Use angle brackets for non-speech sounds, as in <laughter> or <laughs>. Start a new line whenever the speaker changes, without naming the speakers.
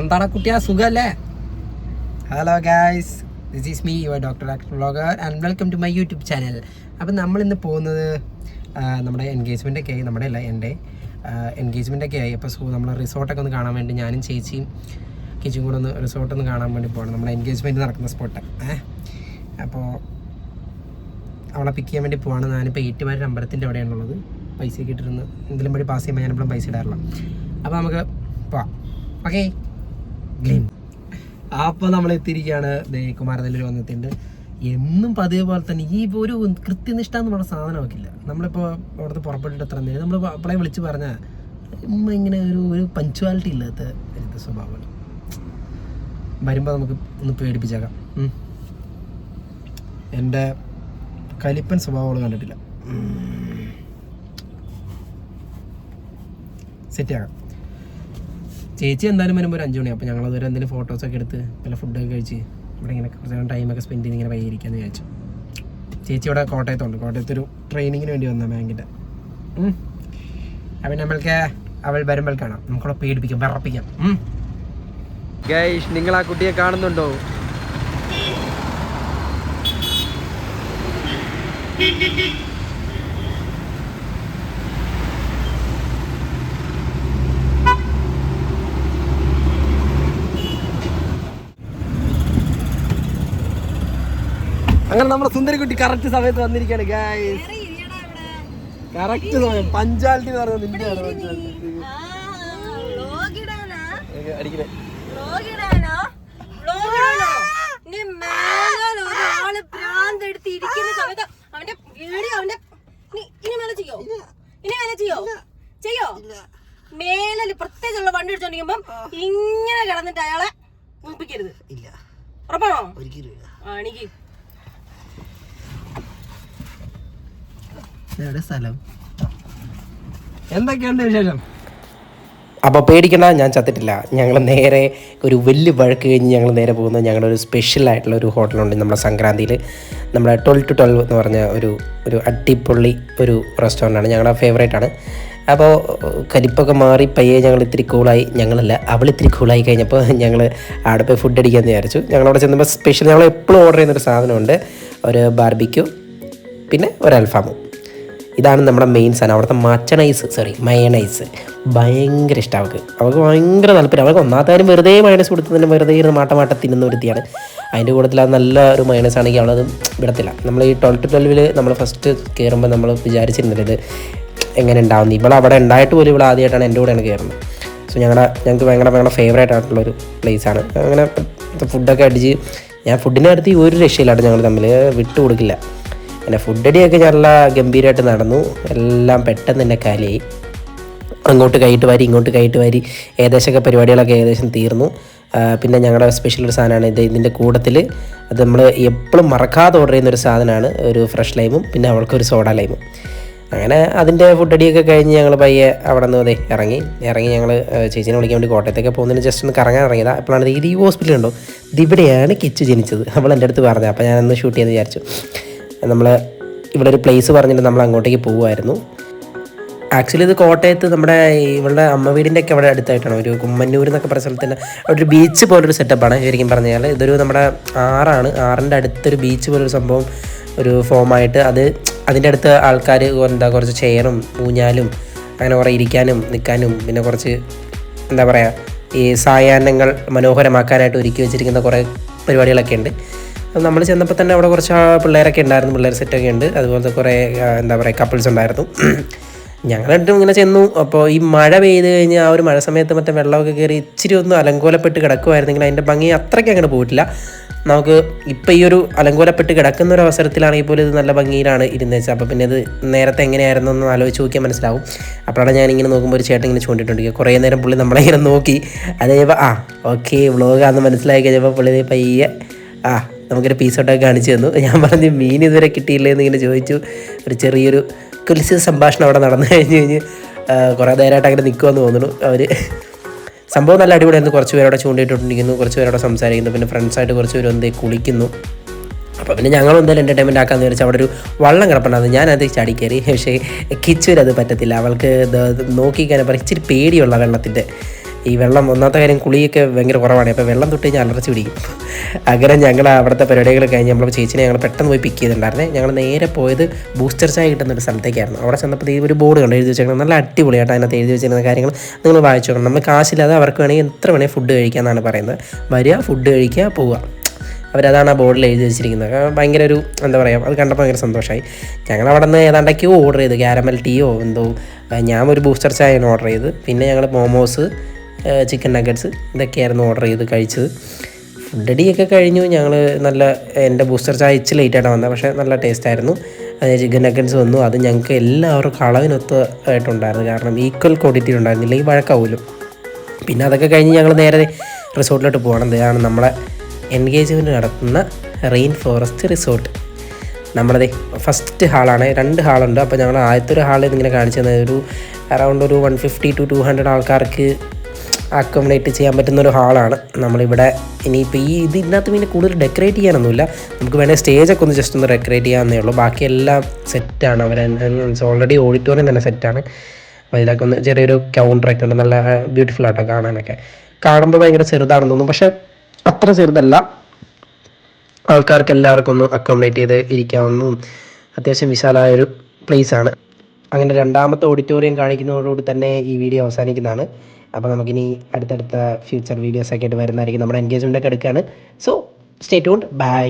എന്താടാ കുട്ടിയാ? സുഖല്ലേ? Hello guys this is me your doctor actor vlogger and welcome to my YouTube channel അപ്പം നമ്മളിന്ന് പോകുന്നത് നമ്മുടെ എൻഗേജ്മെന്റ് ഒക്കെ ആയി നമ്മുടെ അല്ല എന്റെ എൻഗേജ്മെന്റ് ഒക്കെ ആയി. അപ്പോൾ സോ നമ്മൾ റിസോർട്ടൊക്കെ ഒന്ന് കാണാൻ വേണ്ടി ഞാനും ചേച്ചിയും കിച്ചും കൂടെ ഒന്ന് റിസോർട്ട് ഒന്ന് കാണാൻ വേണ്ടി പോകണം നമ്മുടെ എൻഗേജ്മെന്റ് നടക്കുന്ന സ്പോട്ട് ഏഹ് അപ്പോൾ അവളെ പിക്ക് ചെയ്യാൻ വേണ്ടി പോവാണ്. ഞാനിപ്പോൾ ഏറ്റുമാരുടെ അമ്പലത്തിന്റെ അവിടെയാണുള്ളത് പൈസ ഒക്കെ ഇട്ടിരുന്ന്. എന്തെങ്കിലും വഴി പാസ് ചെയ്യുമ്പോൾ ഞാനിപ്പോഴും പൈസ ഇടാറില്ല. അപ്പോൾ നമുക്ക് പോവാം. ഓക്കെ ഗ്ലീൻ അപ്പോൾ നമ്മൾ എത്തിയിരിക്കുകയാണ് കുമാരനെല്ലൂർ വന്നെത്തിയിട്ടുണ്ട്. എന്നും പതിവ് പോലെ തന്നെ ഈ ഒരു കൃത്യനിഷ്ഠ എന്ന് പറഞ്ഞ സാധനം വെക്കില്ല നമ്മളിപ്പോൾ അവിടുത്തെ പുറപ്പെട്ടിട്ട് എത്ര നേരം? നമ്മൾ അപ്പളെ വിളിച്ച് പറഞ്ഞാൽ ഉമ്മ ഇങ്ങനെ ഒരു ഒരു പഞ്ച്വാലിറ്റി ഇല്ലാത്ത ഒരു സ്വഭാവമാണ്. വരുമ്പോൾ നമുക്ക് ഒന്ന് പേടിപ്പിച്ചേക്കാം. എന്റെ കലിപ്പൻ സ്വഭാവങ്ങൾ കണ്ടിട്ടില്ല. സെറ്റ് ആകാം ചേച്ചി എന്തായാലും വരുമ്പോൾ ഒരു അഞ്ച് മണി അപ്പോൾ ഞങ്ങൾ അതുവരെ എന്തെങ്കിലും ഫോട്ടോസൊക്കെ എടുത്ത് നല്ല ഫുഡൊക്കെ കഴിച്ച് ഇവിടെ ഇങ്ങനെ കുറച്ച് നേരം ടൈമൊക്കെ സ്പെൻഡ് ചെയ്ത് ഇങ്ങനെ വൈകിരിക്കാന്ന് വിചാരിച്ചു. ചേച്ചി ഇവിടെ കോട്ടയത്തുണ്ട്. കോട്ടയത്തൊരു ട്രെയിനിങ്ങിന് വേണ്ടി വന്ന ബാങ്കിന്റെ അപ്പം നമ്മൾക്ക് അവൾ വരുമ്പോൾ കാണാം. നമുക്കവിടെ പേടിപ്പിക്കാം വിറപ്പിക്കാം. ഗൈഷ് നിങ്ങൾ ആ കുട്ടിയെ കാണുന്നുണ്ടോ? <laughs> അങ്ങനെ നമ്മുടെ സുന്ദരിക്കുട്ടി കറക്റ്റ് സമയത്ത് വന്നിരിക്കുകയാണ് ഗൈസ് കറക്റ്റ് സമയം. പഞ്ചാലിറ്റി എന്ന് പറയുന്നത് നിന്റെയാണ് പഞ്ചാലിറ്റി അടിക്കണേ.
അവന്റെ വീഡിയോ അവന്റെ നീ ഇനി മേലെ ചെയ്യോ? ഇനി മേലെ ചെയ്യോ? ചെയ്യോ? മേലിൽ പ്രത്യേകിച്ചുള്ള വണ്ടി അടിച്ചോണ്ടിരിക്കുമ്പം ഇങ്ങനെ കിടന്നിട്ട് അയാളെ മുമ്പിക്കരുത്.
ഇല്ല.
ഉറപ്പാണോ?
ഒരിക്കലും ഇല്ല
ആ എനിക്ക്
എവിടെ സ്ഥലം. എന്തൊക്കെയുണ്ട് വിശേഷം? അപ്പോൾ പേടിക്കണ്ട ഞാൻ ചത്തിട്ടില്ല. ഞങ്ങൾ നേരെ ഒരു വലിയ വഴക്ക് കഴിഞ്ഞ് ഞങ്ങൾ നേരെ പോകുന്നത് ഞങ്ങളുടെ ഒരു സ്പെഷ്യൽ ആയിട്ടുള്ള ഒരു ഹോട്ടലുണ്ട് നമ്മുടെ സംക്രാന്തിയിൽ നമ്മുടെ ട്വൽവ് ടു ട്വൽവ് എന്ന് പറഞ്ഞ ഒരു ഒരു അടിപൊളി ഒരു റെസ്റ്റോറന്റാണ് ഞങ്ങളുടെ ഫേവറേറ്റ് ആണ്. അപ്പോൾ കരിപ്പൊക്കെ മാറി പയ്യെ ഞങ്ങൾ ഇത്തിരി കൂളായി ഞങ്ങളല്ല അവൾ ഇത്തിരി കൂളായി കഴിഞ്ഞപ്പോൾ ഞങ്ങൾ അവിടെ പോയി ഫുഡ് അടിക്കാൻ വിചാരിച്ചു. ഞങ്ങളവിടെ ചെന്നപ്പോൾ സ്പെഷ്യൽ ഞങ്ങൾ എപ്പോഴും ഓർഡർ ചെയ്യുന്നൊരു സാധനമുണ്ട്. ഒരു ബാർബിക്യൂ പിന്നെ ഒരു അൽഫാമും. ഇതാണ് നമ്മുടെ മെയിൻ സാധനം. അവിടുത്തെ മച്ചണൈസ് സോറി മയണൈസ് ഭയങ്കര ഇഷ്ടം അവൾക്ക്. അവൾക്ക് ഭയങ്കര താല്പര്യം. അവൾക്ക് ഒന്നാമത്തെ കാര്യം വെറുതെ മയണൈസ് കൊടുത്ത് തന്നെ വെറുതെ ഇരുന്ന് മാട്ട മാട്ട തിന്നുന്ന ഒരുത്തിയാണ് അതിന്റെ കൂട്ടത്തിൽ അത് നല്ല ഒരു മയണൈസ് ആണെങ്കിൽ അവളത് വിടത്തില്ല. നമ്മൾ ഈ ട്വൽവ് ടു ട്വൽവിൽ നമ്മൾ ഫസ്റ്റ് കയറുമ്പോൾ നമ്മൾ വിചാരിച്ചിരുന്നില്ല ഇത് എങ്ങനെ ഉണ്ടാവുന്നു ഇവിടെ അവിടെ ഉണ്ടായിട്ട് പോലും ഇവിടെ ആദ്യമായിട്ടാണ് എന്റെ കൂടെയാണ് കയറുന്നത് സോ ഞങ്ങളുടെ ഞങ്ങൾക്ക് ഭയങ്കര ഭയങ്കര ഫേവറേറ്റ് ആയിട്ടുള്ളൊരു പ്ലേസാണ് അങ്ങനെ ഫുഡൊക്കെ അടിച്ച് ഞാൻ അടുത്ത് ഈ ഒരു രക്ഷയിലാണ് ഞങ്ങൾ തമ്മിൽ വിട്ടു കൊടുക്കില്ല പിന്നെ ഫുഡടിയൊക്കെ നല്ല ഗംഭീരമായിട്ട് നടന്നു. എല്ലാം പെട്ടെന്ന് തന്നെ കാലിയായി. അങ്ങോട്ട് കൈയിട്ട് വാരി ഇങ്ങോട്ട് കൈയിട്ട് വാരി ഏകദേശമൊക്കെ പരിപാടികളൊക്കെ ഏകദേശം തീർന്നു. പിന്നെ ഞങ്ങളുടെ സ്പെഷ്യൽ ഒരു സാധനമാണ് ഇത്. ഇതിന്റെ കൂട്ടത്തിൽ അത് നമ്മൾ എപ്പോഴും മറക്കാതെ ഓർഡർ ചെയ്യുന്ന ഒരു സാധനമാണ്. ഒരു ഫ്രഷ് ലൈമും പിന്നെ അവൾക്കൊരു സോഡ ലൈമും അങ്ങനെ അതിന്റെ ഫുഡടിയൊക്കെ കഴിഞ്ഞ് ഞങ്ങൾ പയ്യെ അവിടെ നിന്ന് അതെ ഇറങ്ങി. ഇറങ്ങി ഞങ്ങൾ ചേച്ചീനെ വിളിക്കാൻ വേണ്ടി കോട്ടയത്തേക്ക് പോകുന്നതിന് ജസ്റ്റ് ഒന്ന് കറങ്ങാൻ ഇറങ്ങിയതാണ് അപ്പോഴാണ് ഇത് ഈ ഹോസ്പിറ്റലുണ്ടോ ഇതിവിടെയാണ് കിച്ചു ജനിച്ചത്. അവൾ എന്റെ അടുത്ത് പറഞ്ഞത്. അപ്പോൾ ഞാനൊന്ന് ഷൂട്ട് ചെയ്യാമെന്ന് വിചാരിച്ചു. നമ്മൾ ഇവിടെ ഒരു പ്ലേസ് പറഞ്ഞിട്ട് നമ്മൾ അങ്ങോട്ടേക്ക് പോകുമായിരുന്നു ആക്ച്വലി ഇത് കോട്ടയത്ത് നമ്മുടെ ഇവളുടെ അമ്മ വീടിന്റെ ഒക്കെ അവിടെ അടുത്തായിട്ടാണ്. ഒരു കുമ്മന്നൂർ എന്നൊക്കെ പറയുന്ന സ്ഥലത്ത് തന്നെ അവിടെ ഒരു ബീച്ച് പോലൊരു സെറ്റപ്പാണ് ശരിക്കും പറഞ്ഞാൽ ഇതൊരു നമ്മുടെ ആറാണ്. ആറിന്റെ അടുത്തൊരു ബീച്ച് പോലൊരു സംഭവം ഒരു ഫോമായിട്ട് അത് അതിന്റെ അടുത്ത് ആൾക്കാർ എന്താ കുറച്ച് ചെയറും ഊഞ്ഞാലും അങ്ങനെ കുറേ ഇരിക്കാനും നിൽക്കാനും പിന്നെ കുറച്ച് എന്താ പറയുക ഈ സായാഹ്നങ്ങൾ മനോഹരമാക്കാനായിട്ട് ഒരുക്കി വെച്ചിരിക്കുന്ന കുറേ പരിപാടികളൊക്കെ ഉണ്ട്. നമ്മൾ ചെന്നപ്പോൾ തന്നെ അവിടെ കുറച്ച് പിള്ളേരൊക്കെ ഉണ്ടായിരുന്നു. പിള്ളേർ സെറ്റൊക്കെ ഉണ്ട്. അതുപോലത്തെ കുറേ എന്താ പറയുക കപ്പിൾസ് ഉണ്ടായിരുന്നു. ഞങ്ങൾ ഞങ്ങളിട്ടും ഇങ്ങനെ ചെന്നു. അപ്പോൾ ഈ മഴ പെയ്ത് കഴിഞ്ഞ് ആ ഒരു മഴ സമയത്ത് മറ്റേ വെള്ളമൊക്കെ കയറി ഇച്ചിരി ഒന്ന് അലങ്കോലപ്പെട്ട് കിടക്കുമായിരുന്നെങ്കിൽ അതിന്റെ ഭംഗി അത്രയ്ക്ക് അങ്ങോട്ട് പോയിട്ടില്ല. നമുക്ക് ഇപ്പോൾ ഈ ഒരു അലങ്കോലപ്പെട്ട് കിടക്കുന്ന ഒരു അവസരത്തിലാണെങ്കിൽ പോലും ഇത് നല്ല ഭംഗിയിലാണ് ഇരുന്ന് വെച്ചാൽ അപ്പോൾ പിന്നെ ഇത് നേരത്തെ എങ്ങനെയായിരുന്നു എന്ന് ആലോചിച്ച് നോക്കിയാൽ മനസ്സിലാവും. അപ്പോഴാണ് ഞാനിങ്ങനെ നോക്കുമ്പോൾ ഒരു ചേട്ടൻ ഇങ്ങനെ ചൂണ്ടിട്ടുണ്ട് കുറേ നേരം പുള്ളി നമ്മളെ ഇങ്ങനെ നോക്കി. അത് കഴിയുമ്പോൾ ആ ഓക്കെ വ്ളോഗാന്ന് മനസ്സിലാക്കി കഴിഞ്ഞപ്പോൾ പുള്ളി പയ്യെ ആ നമുക്കൊരു പീസോട്ടൊക്കെ കാണിച്ചു തന്നു. ഞാൻ പറഞ്ഞു മീൻ ഇതുവരെ കിട്ടിയില്ലേ? എന്ന് ഇങ്ങനെ ചോദിച്ചു. ഒരു ചെറിയൊരു കുലിച്ച സംഭാഷണം അവിടെ നടന്നു കഴിഞ്ഞ് കഴിഞ്ഞ് കുറേ നേരമായിട്ട് അങ്ങനെ നിൽക്കുമെന്ന് തോന്നുന്നു. അവർ സംഭവം നല്ല അടിപൊളിയായിരുന്നു. കുറച്ച് പേരവിടെ ചൂണ്ടിയിട്ടുണ്ടിരിക്കുന്നു കുറച്ച് പേരവിടെ സംസാരിക്കുന്നു. പിന്നെ ഫ്രണ്ട്സായിട്ട് കുറച്ച് പേര് എന്തേ കുളിക്കുന്നു. അപ്പോൾ പിന്നെ ഞങ്ങൾ എന്തായാലും എന്റർടൈൻമെന്റ് ആക്കാമെന്ന് വിചാരിച്ചാൽ അവിടെ ഒരു വള്ളം കിടപ്പുണ്ടായിരുന്നു. ഞാനത് ചാടി കയറി. പക്ഷേ കിച്ചൂരത് പറ്റത്തില്ല. അവൾക്ക് നോക്കിക്കാൻ പറയും ഇച്ചിരി പേടിയുള്ള വെള്ളത്തിന്റെ ഈ വെള്ളം ഒന്നാമത്തെ കാര്യം കുളിയൊക്കെ ഭയങ്കര കുറവാണ്. അപ്പോൾ വെള്ളം തൊട്ട് കഴിഞ്ഞാൽ അലർച്ചി പിടിക്കും. അങ്ങനെ ഞങ്ങൾ അവിടുത്തെ പരിപാടികൾ കഴിഞ്ഞ് നമ്മൾ ചേച്ചിനെ ഞങ്ങൾ പെട്ടെന്ന് പോയി പിക്ക് ചെയ്തിട്ടുണ്ടായിരുന്നേ. ഞങ്ങൾ നേരെ പോയത് ബൂസ്റ്റർ ചായ കിട്ടുന്ന ഒരു സ്ഥലത്തേക്കായിരുന്നു. അവിടെ ചെന്നപ്പോൾ ഈ ഒരു ബോർഡ് കണ്ടു. എഴുതി വെച്ചേക്കണം നല്ല അടിപൊളിയായിട്ട് അതിനകത്ത് എഴുതി വെച്ചിരുന്ന കാര്യങ്ങൾ നിങ്ങൾ വായിച്ചു നോക്കണം. നമ്മൾ കാശില്ലാതെ അവർക്ക് വേണമെങ്കിൽ എത്ര വേണമെങ്കിൽ ഫുഡ് കഴിക്കാമെന്നാണ് പറയുന്നത്. വരിക ഫുഡ് കഴിക്കുക പോവുക. അവരതാണ് ആ ബോർഡിൽ എഴുതി വെച്ചിരിക്കുന്നത്. ഭയങ്കര ഒരു എന്താ പറയുക അത് കണ്ടപ്പോൾ ഭയങ്കര സന്തോഷമായി ഞങ്ങൾ അവിടെ നിന്ന് ഏതാണ്ടൊക്കെയോ ഓർഡർ ചെയ്ത് ക്യാരമൽ ടീയോ എന്തോ. ഞാൻ ഒരു ബൂസ്റ്റർ ചായയാണ് ഓർഡർ ചെയ്ത് പിന്നെ ഞങ്ങൾ മോമോസ് ചിക്കൻ നഗറ്റ്സ് ഇതൊക്കെയായിരുന്നു ഓർഡർ ചെയ്ത് കഴിച്ചത്. ഫുഡ് അടിയൊക്കെ കഴിഞ്ഞു. ഞങ്ങൾ നല്ല എന്റെ ബൂസ്റ്റർ ചായ ഇച്ചിരി ലേറ്റായിട്ടാണ് വന്നത്. പക്ഷേ നല്ല ടേസ്റ്റ് ആയിരുന്നു. ചിക്കൻ നഗറ്റ്സ് വന്നു. അത് ഞങ്ങൾക്ക് എല്ലാവർക്കും അളവിനൊത്ത് ആയിട്ടുണ്ടായിരുന്നു. കാരണം ഈക്വൽ ക്വാണ്ടിറ്റി ഉണ്ടായിരുന്നില്ല. ഈ വഴക്കാവുമല്ലോ പിന്നെ അതൊക്കെ കഴിഞ്ഞ് ഞങ്ങൾ നേരെ റിസോർട്ടിലോട്ട് പോകണം. ഇതാണ് നമ്മളെ എൻഗേജ്മെന്റ് നടത്തുന്ന റെയിൻ ഫോറസ്റ്റ് റിസോർട്ട് നമ്മളത് ഫസ്റ്റ് ഹാളാണ്. രണ്ട് ഹാളുണ്ട്. അപ്പോൾ ഞങ്ങൾ ആദ്യത്തെ ഒരു ഹാളിൽ ഇങ്ങനെ കാണിച്ചു തന്നത്. ഒരു അറൗണ്ട് ഒരു one fifty to two hundred ആൾക്കാർക്ക് അക്കോമഡേറ്റ് ചെയ്യാൻ പറ്റുന്ന ഒരു ഹാളാണ്. നമ്മളിവിടെ ഇനിയിപ്പോൾ ഈ ഇത് ഇതിനകത്ത് പിന്നെ കൂടുതൽ ഡെക്കറേറ്റ് ചെയ്യാനൊന്നുമില്ല. നമുക്ക് വേണമെങ്കിൽ സ്റ്റേജൊക്കെ ഒന്ന് ജസ്റ്റ് ഒന്ന് ഡെക്കറേറ്റ് ചെയ്യാമെന്നേ ഉള്ളൂ. ബാക്കിയെല്ലാം സെറ്റാണ് അവർ ഓൾറെഡി ഓഡിറ്റോറിയം തന്നെ സെറ്റാണ് അപ്പോൾ ഇതിലൊക്കെ ഒന്ന് ചെറിയൊരു കൗണ്ടറൊക്കെ ഉണ്ട്. നല്ല ബ്യൂട്ടിഫുൾ ആട്ടോ കാണാനൊക്കെ. കാണുമ്പോൾ ഭയങ്കര ചെറുതാണെന്ന് തോന്നുന്നു. പക്ഷേ അത്ര ചെറുതല്ല. ആൾക്കാർക്ക് എല്ലാവർക്കും ഒന്ന് അക്കോമഡേറ്റ് ചെയ്ത് ഇരിക്കാവുന്നതും അത്യാവശ്യം വിശാലമായൊരു പ്ലേസ് ആണ്. അങ്ങനെ രണ്ടാമത്തെ ഓഡിറ്റോറിയം കാണിക്കുന്നതോടുകൂടി തന്നെ ഈ വീഡിയോ അവസാനിക്കുന്നതാണ്. അപ്പോൾ നമുക്കിനി അടുത്തടുത്ത ഫ്യൂച്ചർ വീഡിയോസൊക്കെ ആയിട്ട് വരുന്നതായിരിക്കും. നമ്മുടെ എൻഗേജ്മെന്റ് ഒക്കെ എടുക്കുകയാണ് സോ സ്റ്റേ ട്യൂൺഡ് ബൈ